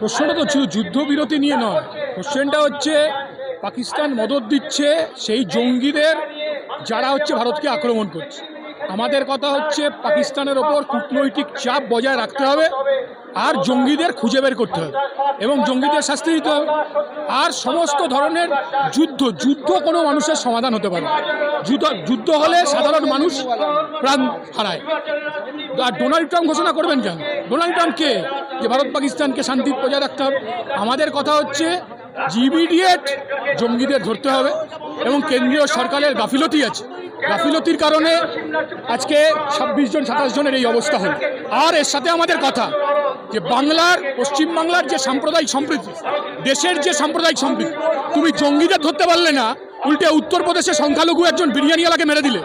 প্রশ্নটা তো যুদ্ধবিরতি নিয়ে নয়। কোশ্চেনটা হচ্ছে, পাকিস্তান মদত দিচ্ছে সেই জঙ্গিদের যারা হচ্ছে ভারতকে আক্রমণ করছে। আমাদের কথা হচ্ছে পাকিস্তানের ওপর কূটনৈতিক চাপ বজায় রাখতে হবে আর জঙ্গিদের খুঁজে বের করতে হবে এবং জঙ্গিদের শাস্তি দিতে হবে। আর সমস্ত ধরনের যুদ্ধ যুদ্ধ কোনো মানুষের সমাধান হতে পারে। যুদ্ধ যুদ্ধ হলে সাধারণ মানুষ প্রাণ হারায়। আর ডোনাল্ড ট্রাম্প ঘোষণা করবেন কেন? ডোনাল্ড ট্রাম্প কে? যে ভারত পাকিস্তানকে শান্তি বজায় রাখতে হবে। আমাদের কথা হচ্ছে জিবিডিএট জঙ্গিদের ধরতে হবে এবং কেন্দ্রীয় সরকারের গাফিলতি আছে। গাফিলতির কারণে আজকে ছাব্বিশ জন, সাতাশ জনের এই অবস্থা হল। আর এর সাথে আমাদের কথা যে বাংলার পশ্চিম বাংলার যে সাম্প্রদায়িক সম্প্রীতি, দেশের যে সাম্প্রদায়িক সম্প্রীতি, তুমি জঙ্গিদের ধরতে পারলে না, উল্টে উত্তরপ্রদেশে সংখ্যালঘু একজন বিরিয়ানিওয়ালাকে মেরে দিলে।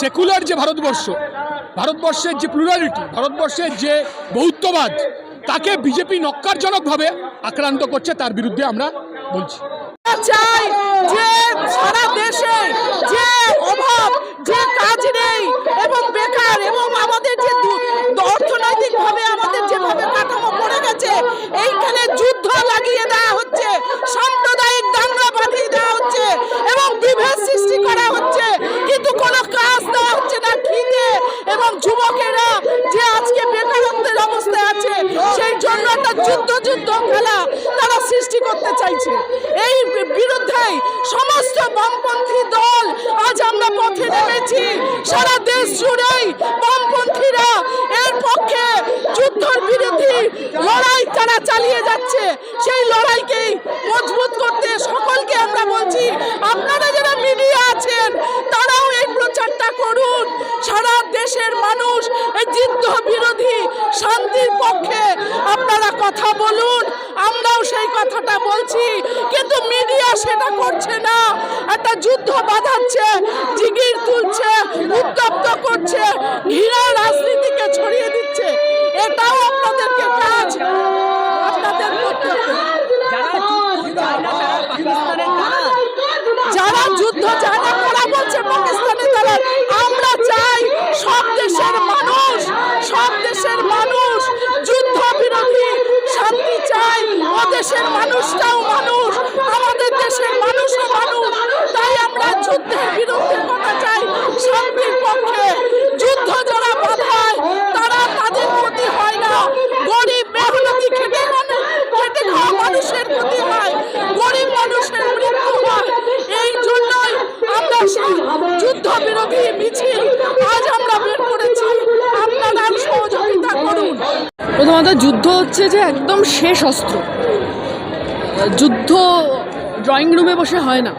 সেকুলার যে ভারতবর্ষ, ভারতবর্ষের যে প্লুরালিটি, ভারতবর্ষের যে বহুত্ববাদ তাকে বিজেপি নক্কারজনকভাবে আক্রান্ত করছে, তার বিরুদ্ধে আমরা বলছি। চাই যে সারা দেশে যে অভাব যে কাজ নেই এবং বেকার এবং আমাদের যে অর্থনৈতিক ভাবে আমাদের যেভাবে কাঠামো পড়ে গেছে এইখানে যুদ্ধ লাগিয়ে দেওয়া হচ্ছে সাম্প্রদায়িক দাঙ্গা বাঁধিয়ে দেওয়া হচ্ছে এবং বিভেদ সৃষ্টি করা হচ্ছে কিন্তু কোনো কাজ দেওয়া হচ্ছে না খিদে এবং যুবকেরা যে আজকে বেকারত্বের অবস্থায় আছে সেই জন্য একটা যুদ্ধ যুদ্ধ খেলা তারা সৃষ্টি করতে চাইছে এই বিরুদ্ধে সমস্ত বামপন্থী দল আজ আমরা পথে নেমেছি। সারা দেশ জুড়েই বামপন্থীরা এর পক্ষে যুদ্ধের বিরোধী লড়াই তারা চালিয়ে যাচ্ছে। সেই লড়াইকেই মজবুত করতে সকলকে আমরা বলছি, আপনারা যারা মিডিয়া আছেন, তারাও এই প্রচারটা করুন। সারা দেশের মানুষ এই যুদ্ধ বিরোধী শান্তির পক্ষে আপনারা কথা বলুন। সেই কথাটা বলছি, কিন্তু মিডিয়া সেটা করছে না। একটা যুদ্ধ বাঁধাচ্ছে, জিগির তুলছে, উত্তপ্ত করছে, ঘৃণা রাজনীতিকে ছড়িয়ে দিচ্ছে এটাও আপনাদেরকে কাজ আপনাদের করতে হবে যারা যুদ্ধ চায় না তারা বলছে পাকিস্তানি তারা আমরা চাই সব দেশের মানুষ সব দেশের মানুষ যুদ্ধ বিরোধী শান্তি চাই ও দেশের মানুষটাও মানুষ আমাদের দেশের মানুষও মানুষ তাই আমরা যুদ্ধের বিরুদ্ধে কথা চাই শান্তির পক্ষে যুদ্ধ যারা বাধায় তারা তাদের ক্ষতি হয় না গরিব মেহনতি খেটে মানুষ খেটে খাওয়া মানুষের ক্ষতি হয় গরিব মানুষের মৃত্যু হয় এই জন্যই আমরা সেই যুদ্ধ বিরোধী মিছিল আজ আমরা বের করেছি। সহযোগিতা করুন। প্রথমত যুদ্ধ হচ্ছে যে একদম শেষ অস্ত্র। যুদ্ধ ড্রয়িং রুমে বসে হয় না।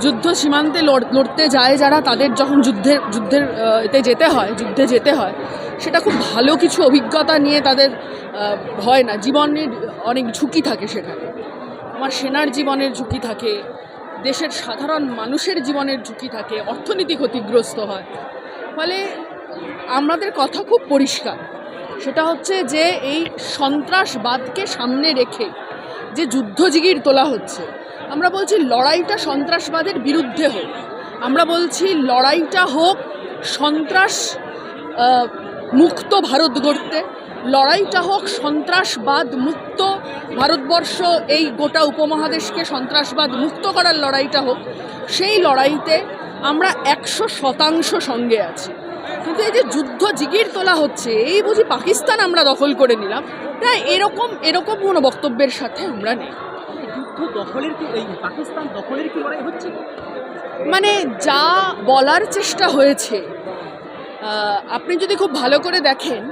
যুদ্ধ সীমান্তে লড়- লড়তে যায় যারা, তাদের যখন যুদ্ধের যুদ্ধের এতে যেতে হয়, যুদ্ধে যেতে হয়, সেটা খুব ভালো কিছু অভিজ্ঞতা নিয়ে তাদের হয় না। জীবনের অনেক ঝুঁকি থাকে সেখানে। আমার সেনার জীবনের ঝুঁকি থাকে। দেশের সাধারণ মানুষের জীবনের ঝুঁকি থাকে, অর্থনীতি ক্ষতিগ্রস্ত হয়। ফলে আমাদের কথা খুব পরিষ্কার। সেটা হচ্ছে যে এই সন্ত্রাসবাদকে সামনে রেখে যে যুদ্ধজিগির তোলা হচ্ছে, আমরা বলছি লড়াইটা সন্ত্রাসবাদের বিরুদ্ধে হোক। আমরা বলছি লড়াইটা হোক সন্ত্রাস মুক্ত ভারত গড়তে। লড়াইটা হোক সন্ত্রাসবাদ মুক্ত ভারতবর্ষ এই গোটা উপমহাদেশকে সন্ত্রাসবাদ মুক্ত করার লড়াইটা হোক সেই লড়াইতে আমরা একশো শতাংশ সঙ্গে আছি। কিন্তু এই যে যুদ্ধ জিগির তোলা হচ্ছে এই বুঝি পাকিস্তান আমরা দখল করে নিলাম না এরকম এরকম কোনো বক্তব্যের সাথে আমরা নেই। দখলের কি পাকিস্তান দখলের কি লড়াই হচ্ছে? মানে যা বলার চেষ্টা হয়েছে আপনি যদি খুব ভালো করে দেখেন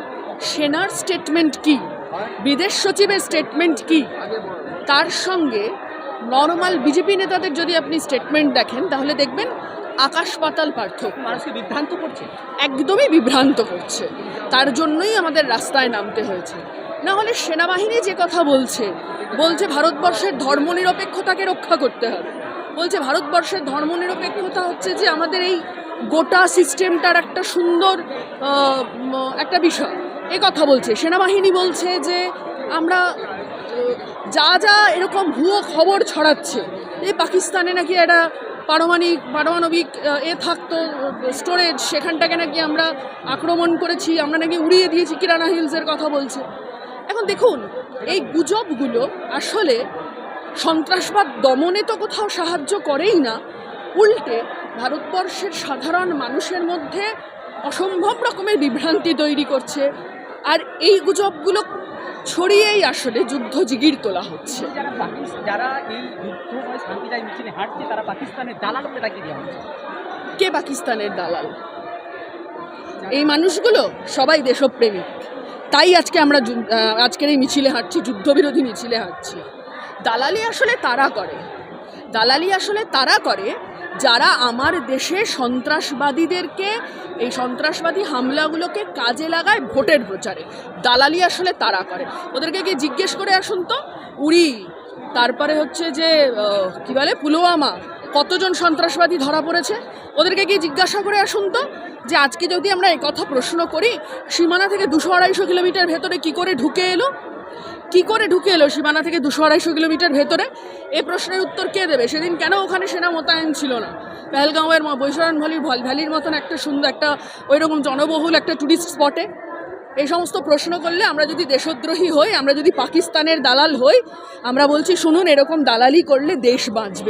সেনার স্টেটমেন্ট কি? বিদেশ সচিবের স্টেটমেন্ট কি? তার সঙ্গে নর্মাল বিজেপি নেতাদের যদি আপনি স্টেটমেন্ট দেখেন তাহলে দেখবেন আকাশ পাতাল পার্থক্য। মানুষকে বিভ্রান্ত করছে? একদমই বিভ্রান্ত করছে। তার জন্যই আমাদের রাস্তায় নামতে হয়েছে। না হলে সেনাবাহিনী যে কথা বলছে বলছে ভারতবর্ষের ধর্মনিরপেক্ষতাকে রক্ষা করতে হবে। বলছে ভারতবর্ষের ধর্মনিরপেক্ষতা হচ্ছে যে আমাদের এই গোটা সিস্টেমটার একটা সুন্দর একটা বিষয়। এ কথা বলছে। সেনাবাহিনী বলছে যে, আমরা যা যা এরকম ভুয়ো খবর ছড়াচ্ছে এই পাকিস্তানে নাকি একটা পারমাণিক পারমাণবিক এ থাকতো, স্টোরেজ, সেখানটাকে নাকি আমরা আক্রমণ করেছি, আমরা নাকি উড়িয়ে দিয়েছি, কিরানা হিলসের কথা বলছে। এখন দেখুন, এই গুজবগুলো আসলে সন্ত্রাসবাদ দমনে তো কোথাও সাহায্য করেই না, উল্টে ভারতবর্ষের সাধারণ মানুষের মধ্যে অসম্ভব রকমের বিভ্রান্তি তৈরি করছে আর এই গুজবগুলো ছড়িয়েই আসলে যুদ্ধ জিগির তোলা হচ্ছে। যারা এই যুদ্ধ নয় শান্তিটাই মিছিলে হাঁটছে তারা পাকিস্তানের দালাল বলে ডাকিয়ে দেওয়া হচ্ছে। কে পাকিস্তানের দালাল? এই মানুষগুলো সবাই দেশপ্রেমিক। তাই আজকে আমরা আজকের এই মিছিলে হাঁটছি যুদ্ধবিরোধী মিছিলে হাঁটছি। দালালি আসলে তারা করে। দালালি আসলে তারা করে যারা আমার দেশে সন্ত্রাসবাদীদেরকে, এই সন্ত্রাসবাদী হামলাগুলোকে কাজে লাগায় ভোটের প্রচারে। দালালি আসলে তারা করে। ওদেরকে গিয়ে জিজ্ঞেস করে আসুন তো, উড়ি, তারপরে হচ্ছে যে কি বলে, পুলওয়ামা, কতজন সন্ত্রাসবাদী ধরা পড়েছে? ওদেরকে গিয়ে জিজ্ঞাসা করে আসুন তো, যে আজকে যদি আমরা কথা প্রশ্ন করি, সীমানা থেকে দুশো আড়াইশো কিলোমিটার ভেতরে কি করে ঢুকে এলো? কি করে ঢুকে এলো? সীমানা থেকে দুশো আড়াইশো কিলোমিটার ভেতরে? এই প্রশ্নের উত্তর কে দেবে? সেদিন কেন ওখানে সেনা মোতায়েন ছিল না? পেহেলগাঁওয়ের বৈশরণ ভ্যালির ভল ভ্যালির মতন একটা সুন্দর একটা ওইরকম জনবহুল একটা ট্যুরিস্ট স্পটে এই সমস্ত প্রশ্ন করলে আমরা যদি দেশদ্রোহী হই, আমরা যদি পাকিস্তানের দালাল হই, আমরা বলছি, শুনুন, এরকম দালালি করলে দেশ বাঁচবে।